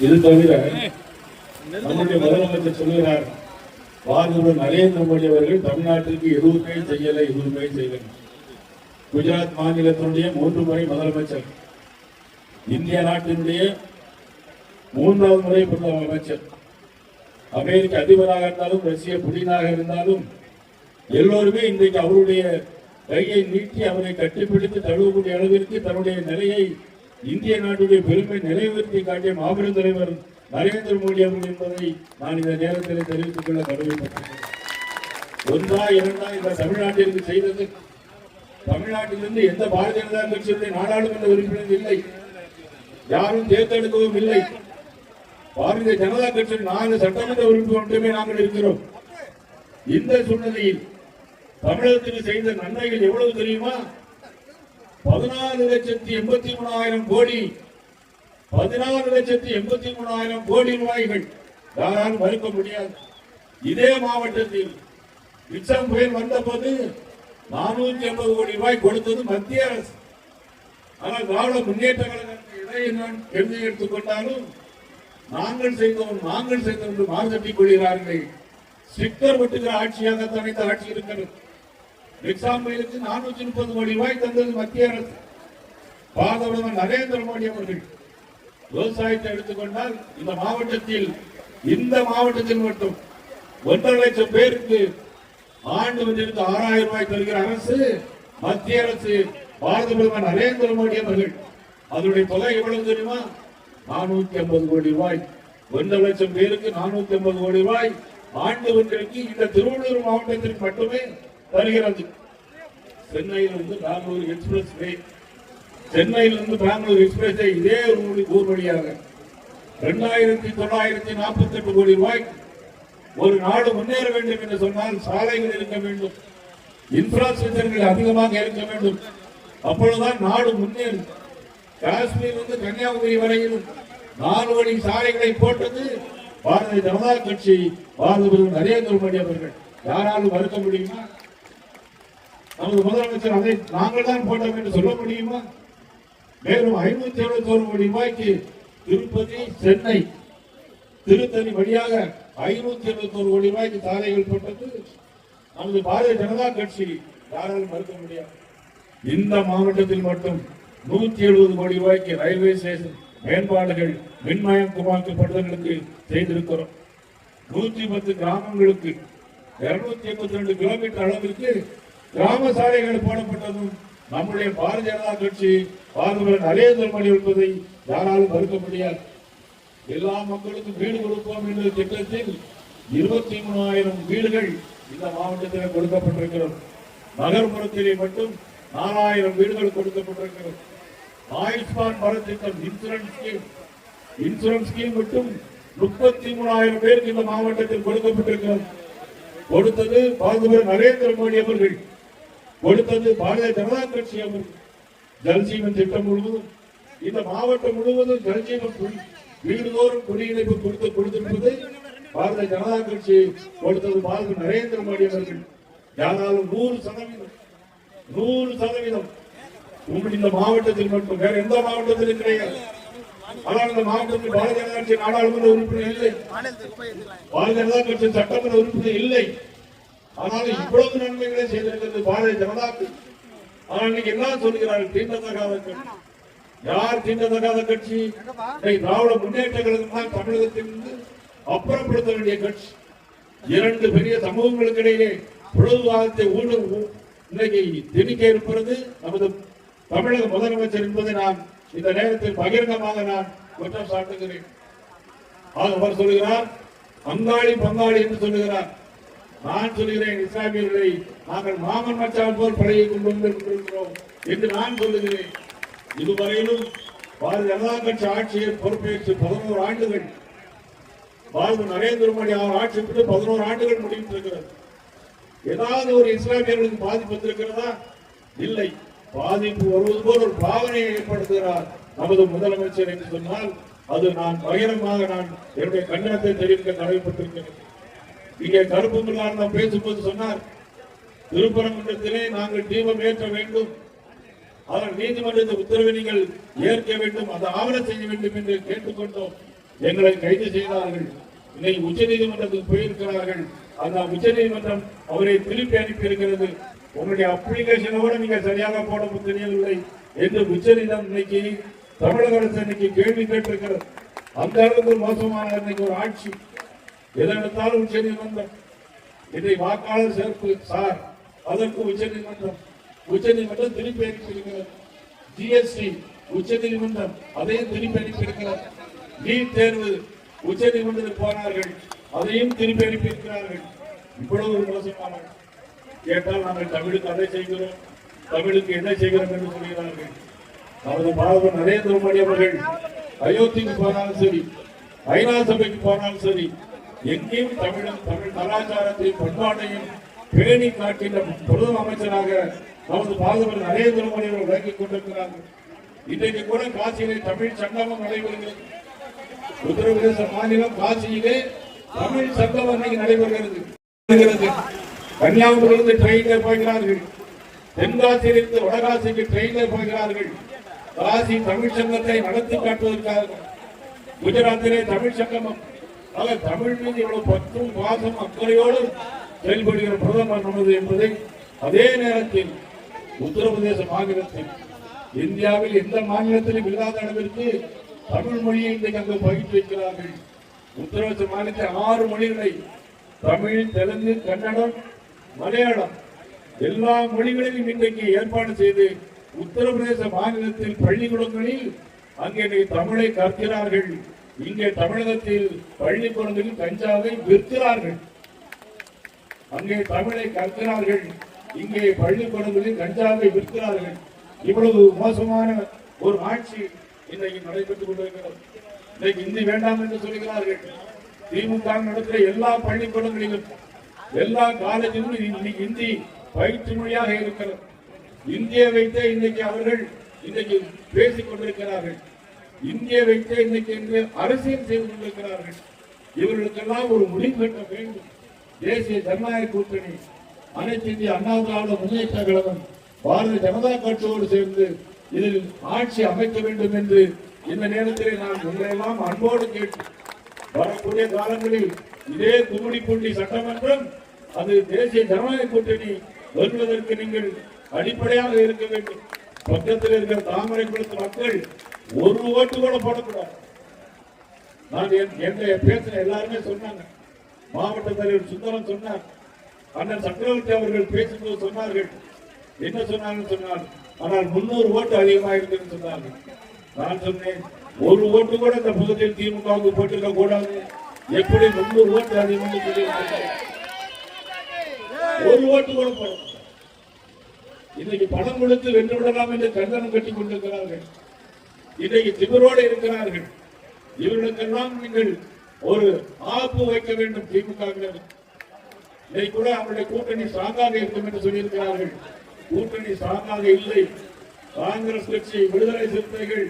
இது தவிர நம்முடைய முதலமைச்சர் சொல்லுகிறார் பாரத நரேந்திர மோடி அவர்கள் தமிழ்நாட்டிற்கு எதுவுமே செய்யலை எதுவுமே செய்யலை. குஜராத் மாநிலத்தினுடைய மூன்று முறை முதலமைச்சர் இந்திய நாட்டினுடைய மூன்றாவது முறை முதலமைச்சர். அமெரிக்க அதிபராக இருந்தாலும் ரஷ்ய புடினாக இருந்தாலும் எல்லோருமே இன்றைக்கு அவருடைய கையை நீட்டி அவரை கட்டிப்பிடித்து தழுவக்கூடிய அளவிற்கு தன்னுடைய நிலையை இந்திய நாட்டுடைய பெருமை நிலைநிறுத்தி காட்டிய மாபெரும் தலைவர் நரேந்திர மோடி அவர்கள் என்பதை நான் இந்த நேரத்தில் தெரிவித்துக் கொள்ள கடமைப்பட்டிருக்கிறேன். ஒன்றா இரண்டா இந்த தமிழ்நாட்டிற்கு செய்தது. தமிழ்நாட்டிலிருந்து எந்த பாரதிய ஜனதா கட்சியுடைய நாடாளுமன்ற உறுப்பினர் இல்லை. யாரும் தேர்ந்தெடுக்கவும் இல்லை. பாரதிய ஜனதா கட்சியின் நான்கு சட்டமன்ற உறுப்பினர் மட்டுமே நாங்கள் இருக்கிறோம். இந்த சூழ்நிலையில் தமிழகத்துக்கு செய்த நன்மைகள் எவ்வளவு தெரியுமா? பதினாறு லட்சத்தி எண்பத்தி மூணாயிரம் கோடி. பதினாறு லட்சத்தி எண்பத்தி மூணாயிரம் கோடி ரூபாய்கள் யாராலும் மறுக்க முடியாது. இதே மாவட்டத்தில் மிச்சம் புயல் வந்தபோது நானூத்தி ஐம்பது கோடி ரூபாய் கொடுத்தது மத்திய அரசு. ஆனால் திராவிட முன்னேற்ற கழகத்தின் இதை நான் எழுதி எடுத்துக்கொண்டாலும் நாங்கள் செய்தோம் நாங்கள் செய்தோம் என்று மாறுதட்டிக் கொள்கிறார்கள். ஸ்டிக்கர் ஒட்டுகிற ஆட்சியாக தனித்த ஆட்சி இருக்கிறது? எக்ஸாம்பிளுக்கு நானூத்தி முப்பது கோடி ரூபாய் தந்தது மத்திய அரசு. பாரத நரேந்திர மோடி அவர்கள். விவசாயத்தை எடுத்துக்கொண்டால் இந்த மாவட்டத்தில் இந்த மாவட்டத்தில் மட்டும் ஒன்றரை லட்சம் பேருக்கு ஆண்டு வந்திருந்து ஆறாயிரம் ரூபாய் தருகிற அரசு மத்திய அரசு பாரத பிரதமர் நரேந்திர மோடி அவர்கள். அதனுடைய தொகை எவ்வளவு தெரியுமா? நானூத்தி ஐம்பது கோடி ரூபாய். ஒன்றரை லட்சம் பேருக்கு நானூத்தி ஐம்பது கோடி ரூபாய் ஆண்டு ஒன்றிற்கு இந்த திருவள்ளூர் மாவட்டத்திற்கு மட்டுமே வருகிறது. சென்னையிலிருந்து பெங்களூர் எக்ஸ்பிரஸ் வே சென்னையிலிருந்து பெங்களூர் எக்ஸ்பிரஸ் இதே ஒரு ஊர் ஊர் வழியாக. இரண்டாயிரத்தி தொள்ளாயிரத்தி நாற்பத்தி எட்டு கோடி ரூபாய் ஒரு நாடு முன்னேற வேண்டும் என்று சொன்னால் சாலைகள் இருக்க வேண்டும். இன்ஃப்ராஸ்ட்ரக்சர்கள் அதிகமாக இருக்க வேண்டும். அப்பொழுதுதான் நாடு முன்னேறும். காஷ்மீர் வந்து கன்னியாகுமரி வரையிலும் நாலு வழி சாலைகளை போட்டது பாரதிய ஜனதா கட்சி. பாரத பிரதமர் நரேந்திர மோடி அவர்கள். யாராலும் மறுக்க முடியுமா? நமது முதலமைச்சர் அதை நாங்கள் தான் போட்டோம் என்று சொல்ல முடியுமா? மேலும் ஐநூத்தி எழுபத்தி ஒரு கோடி ரூபாய்க்கு திருப்பதி சென்னை திருத்தணி வழியாக ஐநூத்தி எழுபத்தி ஒரு கோடி ரூபாய்க்கு சாலைகள் போட்டது நமது பாரதிய ஜனதா கட்சி யாராலும் மறுக்க முடியாது. இந்த மாவட்டத்தில் மட்டும் நூத்தி எழுபது கோடி ரூபாய்க்கு ரயில்வே ஸ்டேஷன் மேம்பாடுகள் மின்மயமாக்கப்படுவதற்கு செய்திருக்கிறோம். நூத்தி பத்து கிராமங்களுக்கு இருநூத்தி எண்பத்தி ரெண்டு கிலோமீட்டர் அளவிற்கு கிராம சாலைகள் போடப்பட்டதும் நம்முடைய பாரதிய ஜனதா கட்சி பாரத நரேந்திர மோடி என்பதை யாராலும் மறுக்க முடியாது. எல்லா மக்களுக்கும் வீடு கொடுப்போம் என்ற திட்டத்தில் இருபத்தி மூணாயிரம் வீடுகள் இந்த மாவட்டத்தில் கொடுக்கப்பட்டிருக்கிறது. நகர்ப்புறத்திலே மட்டும் நாலாயிரம் வீடுகள் கொடுக்கப்பட்டிருக்கிறது. ஆயுஷ்மான் பாரத் திட்டம் இன்சூரன்ஸ் ஸ்கீம் இன்சூரன்ஸ் ஸ்கீம் மட்டும் முப்பத்தி மூணாயிரம் பேருக்கு இந்த மாவட்டத்தில் கொடுக்கப்பட்டிருக்கிறது. கொடுத்தது பாரத நரேந்திர மோடி அவர்கள். கொடுத்தது பாரதிய ஜனதா கட்சி அவர்கள் ஜல்ஜீவன் திட்டம் முழுவதும் இந்த மாவட்டம் முழுவதும் ஜல்ஜீவன் வீடுதோறும் குடியிணைப்பு கொடுத்து கொடுத்திருப்பது பாரதிய ஜனதா கட்சி கொடுத்தது பாரத நரேந்திர மோடி அவர்கள். யாராலும் நூறு சதவீதம் நூறு சதவீதம். உங்கள் இந்த மாவட்டத்தில் மட்டும் வேற எந்த மாவட்டத்திலும் கிடையாது. ஆனால் இந்த மாவட்டத்தில் பாரதிய ஜனதா கட்சி நாடாளுமன்ற உறுப்பினர் இல்லை. பாரதிய ஜனதா கட்சி சட்டமன்ற உறுப்பினர் இல்லை. ஆனாலும் இவ்வளவு நன்மைகளை செய்திருக்கிறது பாரதிய ஜனதா ஆனால் இன்னைக்கு என்ன சொல்கிறார்கள்? தீண்டத்தகாத கட்சி. யார் தீண்டத்தகாத கட்சி? திராவிட முன்னேற்ற கழகம் தான் தமிழகத்திலிருந்து அப்புறப்படுத்த வேண்டிய கட்சி. இரண்டு பெரிய சமூகங்களுக்கு இடையே பொழுதுவாதத்தை ஊழல் இன்னைக்கு திணிக்க இருப்பது நமது தமிழக முதலமைச்சர் என்பதை நான் இந்த நேரத்தில் பகிரங்கமாக நான் குற்றம் சாட்டுகிறேன். ஆக அவர் சொல்லுகிறார் பங்காளி பங்காளி என்று சொல்லுகிறார். நான் சொல்லுகிறேன் இஸ்லாமியர்களை நாங்கள் மாமன் மச்சான் போல் பழகி கொண்டு வந்திருக்கிறோம் என்று நான் சொல்லுகிறேன். இதுவரையிலும் பாரதிய ஜனதா கட்சி ஆட்சியை பொறுப்பேற்று பதினோரு ஆண்டுகள் பாரத நரேந்திர மோடி அவர் ஆட்சி பெற்று பதினோரு ஆண்டுகள் முடிந்திருக்கிறது. ஏதாவது ஒரு இஸ்லாமியர்களுக்கு பாதிப்பு வந்திருக்கிறதா? இல்லை. பாதிப்பு வருவது போல் ஒரு பாவனையை ஏற்படுத்துகிறார் நமது முதலமைச்சர் என்று சொன்னால் அது நான் பகிரமாக நான் என்னுடைய கண்டனத்தை தெரிவிக்க கடமைப்பட்டிருக்கிறேன். இங்கே கருப்பு முல்லார் பேசும்போது சொன்னார். திருப்பரங்குன்றத்திலே நாங்கள் தீபம் ஏற்ற வேண்டும். அதன் நீதிமன்றத்தின் உத்தரவை நீங்கள் ஏற்க வேண்டும். அதை ஆவணம் செய்ய வேண்டும் என்று கேட்டுக்கொண்டோம். எங்களை கைது செய்தார்கள். இன்னைக்கு உச்ச நீதிமன்றத்துக்கு போயிருக்கிறார்கள். அந்த உச்ச நீதிமன்றம் அவரை திருப்பி அனுப்பி இருக்கிறது உங்களுடைய அப்ளிகேஷனை கூட நீங்க சரியாக போட தெரியவில்லை என்று உச்ச நீதிமன்றம் இன்னைக்கு தமிழக அரசு இன்னைக்கு கேள்வி கேட்டிருக்கிறது. அந்த அளவுக்கு மோசமான இன்னைக்கு ஒரு ஆட்சி. எதை எடுத்தாலும் உச்ச நீதிமன்றம் இதை வாக்காளர் சேர்ப்பு சார் அதற்கு உச்ச நீதிமன்றம் உச்ச நீதிமன்றம் திருப்பி அனுப்பியிருக்கிறது. ஜிஎஸ்டி உச்ச நீதிமன்றம் அதையும் திருப்பி அனுப்பியிருக்கிறார் நீட் தேர்வு உச்ச நீதிமன்றத்தில் போனார்கள். அதையும் திருப்பி அனுப்பியிருக்கிறார்கள். இவ்வளவு ஒரு மோசமான கேட்டால் நாங்கள் தமிழுக்கு அதை செய்கிறோம். தமிழுக்கு என்ன செய்கிறோம் என்று சொல்கிறார்கள். நமது பாரத நரேந்திர மோடி அவர்கள் அயோத்திக்கு போனாலும் சரி ஐநா சபைக்கு போனாலும் சரி எங்கேயும் தமிழும் தமிழ் கலாச்சாரத்தையும் பண்பாட்டையும் பேணி காக்கின்ற பிரதம அமைச்சராக நமது பாதுகாப்பு நரேந்திர மோடி அவர்கள் விளக்கிக் கொண்டிருக்கிறார்கள் இன்றைக்கு கூட காசியிலே தமிழ் சங்கமம் நடைபெறுகிறது. உத்தரப்பிரதேச மாநிலம் காசியிலே தமிழ் சங்கமம் இன்னைக்கு நடைபெறுகிறது. நடைபெறுகிறது. கன்னியாகுமரியிலிருந்து ட்ரெயினில் போகிறார்கள். தென்காசியிலிருந்து வடகாசிக்கு ட்ரெயினில் போகிறார்கள். காசி தமிழ் சங்கத்தை நடத்தி காட்டுவதற்காக. குஜராத்திலே தமிழ் சங்கமம். ஆக தமிழ் மீது இவ்வளவு பற்றும் பாசம் அக்கறையோடு செயல்படுகிற பிரதமர் நமது என்பதை அதே நேரத்தில் உத்தரப்பிரதேச மாநிலத்தில் இந்தியாவில் எந்த மாநிலத்திலும் இல்லாத அளவிற்கு தமிழ் மொழியை இன்றைக்கு அங்கு பகிர்ந்து வைக்கிறார்கள். உத்தரப்பிரதேச மாநிலத்தில் ஆறு மொழிகளை தமிழ் தெலுங்கு கன்னடம் மலையாளம் எல்லா மொழிகளையும் இன்றைக்கு ஏற்பாடு செய்து உத்தரப்பிரதேச மாநிலத்தில் பள்ளிக்கூடங்களில் அங்கே தமிழை கற்கிறார்கள். இங்கே தமிழகத்தில் பள்ளிக்கூடங்களில் கஞ்சாவை விற்கிறார்கள். அங்கே தமிழை கற்கிறார்கள். இங்கே பள்ளிக்கூடங்களில் கஞ்சாவை விற்கிறார்கள். இவ்வளவு மோசமான ஒரு ஆட்சி இன்றைக்கு நடைபெற்றுக் கொண்டிருக்கிறது. இன்னைக்கு இந்தி வேண்டாம் என்று சொல்கிறார்கள். திமுக நடத்துகிற எல்லா பள்ளிக்கூடங்களிலும் எல்லா காலேஜிலும் இன்னைக்கு இந்தி பயிற்று மொழியாக இருக்கிறது. இந்தியை வைத்தே இன்னைக்கு அவர்கள் இன்னைக்கு பேசிக் கொண்டிருக்கிறார்கள். இந்திய வைத்தே இன்னைக்கு என்று அரசியல் செய்து கொண்டிருக்கிறார்கள். இவர்களுக்கெல்லாம் ஒரு முடிவு கட்ட வேண்டும். தேசிய ஜனநாயக கூட்டணி அனைத்து இந்திய அண்ணா திராவிட முன்னேற்ற கழகம் பாரதிய ஜனதா கட்சியோடு சேர்ந்து இதில் ஆட்சி அமைக்க வேண்டும் என்று இந்த நேரத்திலே நான் உங்களையெல்லாம் அன்போடு கேட்டு வரக்கூடிய காலங்களில் இதே கும்மிடிப்பூண்டி சட்டமன்றம் அது தேசிய ஜனநாயக கூட்டணி வருவதற்கு நீங்கள் அடிப்படையாக இருக்க வேண்டும். பக்கத்தில் இருக்கிற தாமரை குளத்து மக்கள் ஒரு ஓட்டு கூட போடக்கூடாது. நான் என்- என்னுடைய பேசுற எல்லாருமே சொன்னாங்க. மாவட்ட தலைவர் சுந்தரம் சொன்னார். அண்ணன் சக்கரவர்த்தி அவர்கள் பேசும்போது சொன்னார்கள். என்ன சொன்னாங்கன்னு சொன்னார் ஆனால் முன்னூறு ஓட்டு அதிகமாக இருக்குன்னு சொன்னார்கள். நான் சொன்னேன் ஒரு ஓட்டு கூட இந்த பகுதியில் திமுகவுக்கு போட்டிருக்க கூடாது. எப்படி முன்னூறு ஓட்டு அதிகமாக ஒரு ஓட்டு கூட போடணும் இன்னைக்கு பணம் கொடுத்து வென்று விடலாம் என்று கண்டனம் கட்டிக் கொண்டிருக்கிறார்கள். இன்னைக்கு திமிரோடு இருக்கிறார்கள். இவர்களுக்கெல்லாம் நீங்கள் ஒரு ஆப்பு வைக்க வேண்டும் திமுக இன்னைக்கு கூட அவருடைய கூட்டணி ஸ்ட்ராங்காக இருக்கும் என்று சொல்லியிருக்கிறார்கள். கூட்டணி ஸ்ட்ராங்காக இல்லை. காங்கிரஸ் கட்சி விடுதலை சிறுத்தைகள்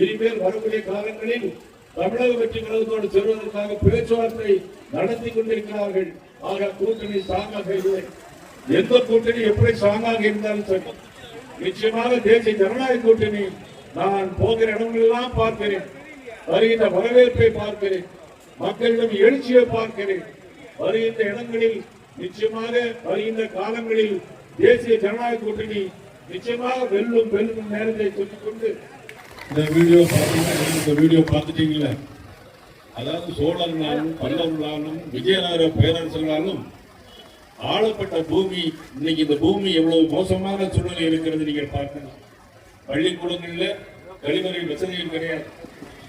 இனிமேல் வரக்கூடிய காலங்களில் தமிழக வெற்றி கழகத்தோடு செல்வதற்காக பேச்சுவார்த்தை நடத்தி கொண்டிருக்கிறார்கள். ஆக கூட்டணி ஸ்ட்ராங்காக இல்லை. எந்த கூட்டணி எப்படி ஸ்ட்ராங்காக இருந்தாலும் சரி. நிச்சயமாக தேசிய ஜனநாயக கூட்டணி நான் போகிற இடங்களெல்லாம் பார்க்கிறேன். வருகின்ற வரவேற்பை பார்க்கிறேன். மக்களிடம் எழுச்சியை பார்க்கிறேன். வருகின்ற இடங்களில் நிச்சயமாக வருகின்ற காலங்களில் தேசிய ஜனநாயக கூட்டணி நிச்சயமாக வெல்லும் வெல்லும் நேரத்தை சொல்லிக்கொண்டு இந்த வீடியோ பார்த்தீங்கன்னா இந்த வீடியோ பார்த்துட்டீங்களே? அதாவது சோழர்களாலும் பல்லவர்களாலும் விஜயநகர பேரரசர்களாலும் ஆளப்பட்ட பூமி இன்னைக்கு இந்த பூமி எவ்வளவு மோசமான சூழ்நிலை இருக்கிறது நீங்கள் பார்க்கலாம். பள்ளிக்கூடங்களில் கழிவறை வசதியும் கிடையாது.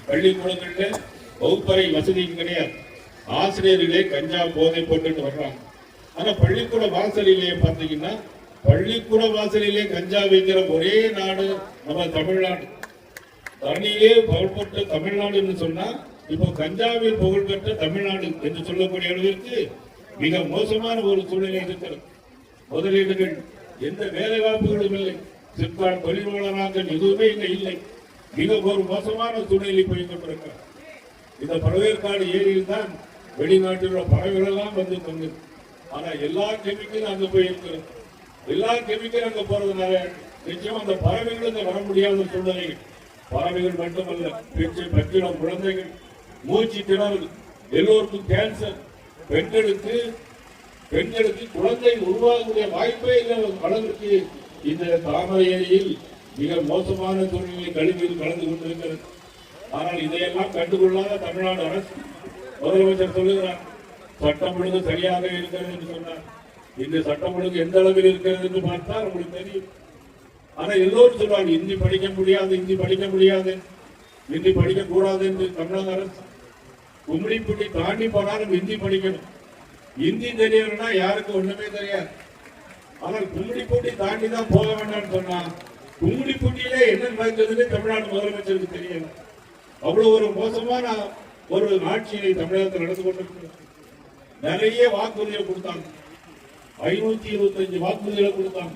பள்ளிக்கூடங்களில் வகுப்பறை வசதியும் கிடையாது. ஆசிரியர்களே கஞ்சா போதை போட்டுட்டு வர்றாங்க. ஆனால் பள்ளிக்கூட வாசலிலே பார்த்தீங்கன்னா பள்ளிக்கூட வாசலிலே கஞ்சா வைக்கிற ஒரே நாடு நம்ம தமிழ்நாடு. தனியே புகழ்பெற்ற தமிழ்நாடுன்னு சொன்னால் சொன்னா இப்போ கஞ்சாவில் புகழ்பெற்ற தமிழ்நாடு என்று சொல்லக்கூடிய அளவிற்கு மிக மோசமான ஒரு சூழ்நிலை இருக்கிறது. முதலீடுகள் எந்த வேலை வாய்ப்புகளும் இல்லை. சிற்பான் தொழில் எதுவுமே இங்கே இல்லை. மிக ஒரு மோசமான சூழ்நிலை போய் கொண்டிருக்கிறது இந்த பறவைக்காடு ஏரியில் தான் வெளிநாட்டில் உள்ள பறவைகள் எல்லாம் வந்து தங்குது. ஆனால் எல்லா கெமிக்கலும் அங்கே போய் இருக்கிறது. எல்லா கெமிக்கலும் அங்கே போறதுனால நிச்சயம் அந்த பறவைகள் வர முடியாத சூழ்நிலைகள். பறவைகள் மட்டுமல்ல பிச்சு பச்சிடம் குழந்தைகள் மூச்சு திணறல் எல்லோருக்கும் கேன்சர் பெண்களுக்கு பெண்களுக்கு குழந்தை உருவாகக்கூடிய வாய்ப்பே இல்லை அளவிற்கு இந்த தாமரையில் மிக மோசமான சூழ்நிலை கழிவில் கலந்து கொண்டிருக்கிறது. ஆனால் இதையெல்லாம் கண்டுகொள்ளாத தமிழ்நாடு அரசு முதலமைச்சர் சொல்லுகிறார் சட்டம் ஒழுங்கு சரியாக இருக்கிறது என்று சொன்னார். இந்த சட்டம் ஒழுங்கு எந்த அளவில் இருக்கிறது என்று பார்த்தால் உங்களுக்கு தெரியும். ஆனால் எல்லோரும் சொல்றாங்க இந்தி படிக்க முடியாது இந்தி படிக்க முடியாது இந்தி படிக்க கூடாது என்று தமிழக அரசு கும்மிடிப்பட்டி தாண்டி போனாலும் இந்தி படிக்கணும். இந்தி தெரியணும்னா யாருக்கு ஒண்ணுமே தெரியாது. ஆனால் கும்மிடிப்பூட்டி தாண்டி தான் போக வேண்டாம்னு சொன்னா கும்மிடிப்பூட்டியிலே என்ன நடந்ததுன்னு தமிழ்நாடு முதலமைச்சருக்கு தெரியல. அவ்வளவு ஒரு மோசமான ஒரு ஆட்சியை தமிழகத்தில் நடந்து கொண்டிருக்கிறது. நிறைய வாக்குறுதிகள் கொடுத்தாங்க. ஐநூத்தி இருபத்தஞ்சு வாக்குறுதிகளை கொடுத்தாங்க.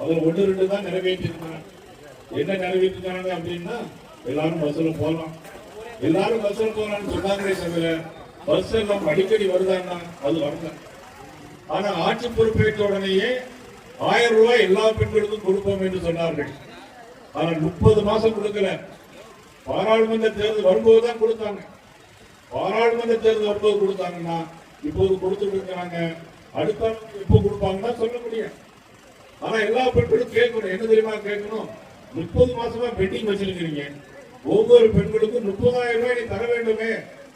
அதுல ஒன்று ரெண்டு தான் நிறைவேற்றிருக்காங்க என்ன நிறைவேற்றிருக்காங்க அப்படின்னா எல்லாரும் பஸ்ல போகலாம். எல்லாரும் பஸ்ல போறான்னு சொன்னாங்களே தவிர பஸ் எல்லாம் அடிக்கடி வருதான்னா அது வரல. ஆனா ஆட்சி பொறுப்பேற்ற உடனேயே ஆயிரம் ரூபாய் எல்லா பெண்களுக்கும் கொடுப்போம் என்று சொன்னார்கள். ஆனால் முப்பது மாசம் கொடுக்கல. பாராளுமன்ற தேர்தல் வரும்போது தான் கொடுத்தாங்க. பாராளுமன்ற தேர்தல் வரும்போது கொடுத்தாங்கன்னா இப்போது கொடுத்துட்டு இருக்கிறாங்க அடுத்த ஆண்டு எப்போ கொடுப்பாங்கன்னா சொல்ல முடியும் ஆனா எல்லா பெண்களும் கேட்கணும். என்ன தெரியுமா கேட்கணும்? முப்பது மாசமா பெண்டிங் வச்சிருக்கிறீங்க. ஒவ்வொரு பெண்களுக்கும் முப்பதாயிரம் ரூபாய் நீ தர வேண்டுமே.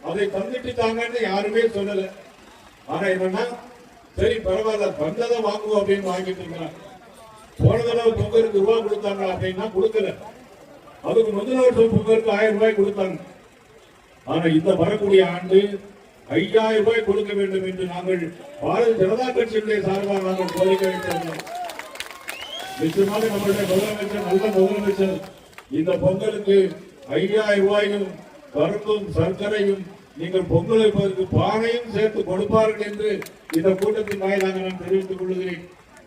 அதை தந்துட்டு தாங்கன்னு யாருமே சொல்லல. ஆனா என்னன்னா சரி பரவாயில்ல வந்ததை வாங்குவோம் அப்படின்னு வாங்கிட்டு இருக்கிறாங்க போன தடவை பொங்கலுக்கு ரூபா கொடுத்தாங்க அப்படின்னா கொடுக்கல. அதுக்கு முதல் வருஷம் பொங்கலுக்கு ஆயிரம் ரூபாய் கொடுத்தாங்க. ஆனா இந்த வரக்கூடிய ஆண்டு ஐயாயிரம் ரூபாய் கொடுக்க வேண்டும் என்று நாங்கள் பாரதிய ஜனதா கட்சியினுடைய சார்பாக நாங்கள் கோரிக்கை வைத்திருந்தோம் நிச்சயமாக நம்மளுடைய முதலமைச்சர் நல்ல முதலமைச்சர் இந்த பொங்கலுக்கு ஐயாயிரம் ரூபாயும் பருப்பும் சர்க்கரையும் நீங்கள் பொங்கல் பானையும் சேர்த்து கொடுப்பார்கள் என்று இந்த கூட்டத்தின் வாயிலாக நான் தெரிவித்துக் கொள்கிறேன்.